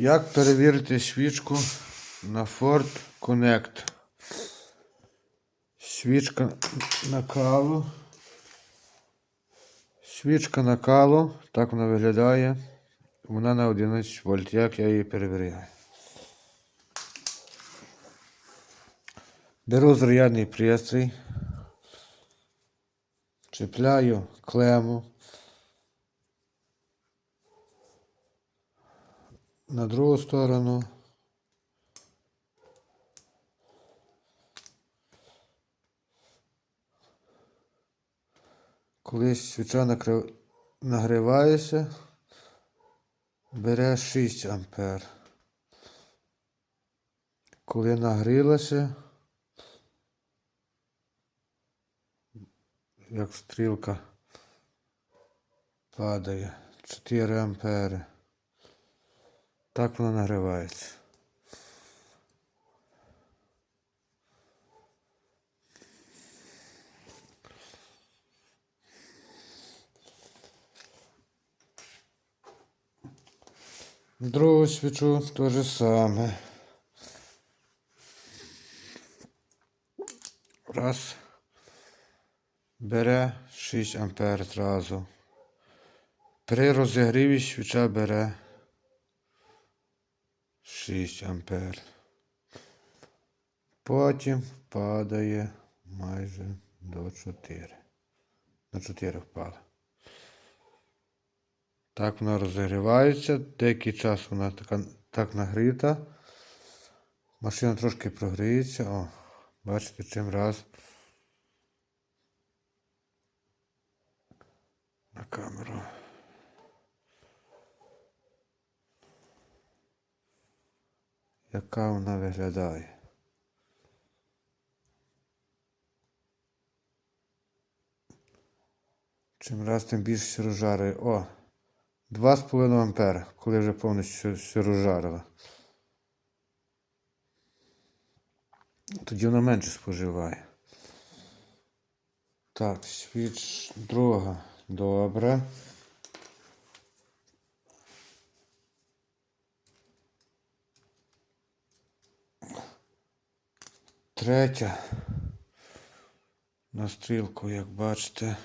Як перевірити свічку на Ford Connect? Свічка накалу. Свічка накалу. Так вона виглядає. Вона на 11 вольт. Як я її перевіряю? Беру зарядний пристрій. Чіпляю клему. На другу сторону. Коли свіча накрив... нагрівається, бере 6 ампер. Коли нагрілася, як стрілка падає, 4 ампери. Так вона нагрівається. Другу свічу те же саме. Раз. Бере 6 ампер зразу. При розігріві свіча бере 6 ампер. Потім падає майже до 4. На 4 впала. Так вона розігрівається. Деякий час вона така, так нагріта. Машина трошки прогріється. О, бачите, чим раз. На камеру. Яка вона виглядає. Чим раз тим більше сірожари. О! 2,5 ампера, коли вже повністю сірожарила. Тоді вона менше споживає. Так, свіч друга. Добре. Третя. На стрілку, як бачите.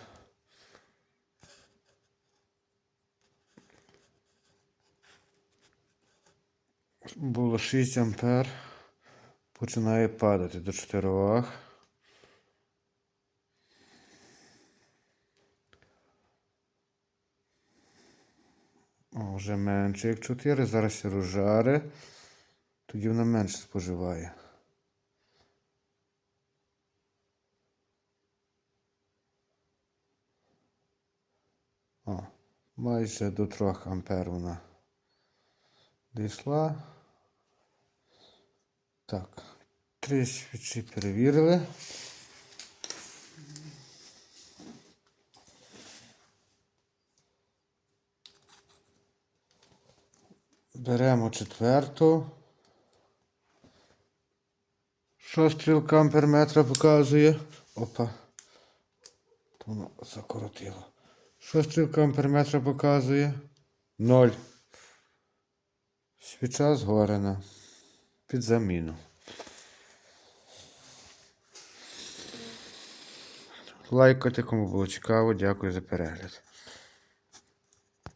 Було 6 ампер. Починає падати до 4. О, вже менше як 4. Зараз ще розжари. Тоді вона менше споживає. О, майже до 3 ампер вона дійшла. Так, три свічі перевірили. Беремо четверту. Що стрілка амперметра показує? Опа. Воно закоротило. Що стрілка амперметра показує? Ноль. Свіча згорена. Під заміну. Лайкайте, кому було цікаво. Дякую за перегляд.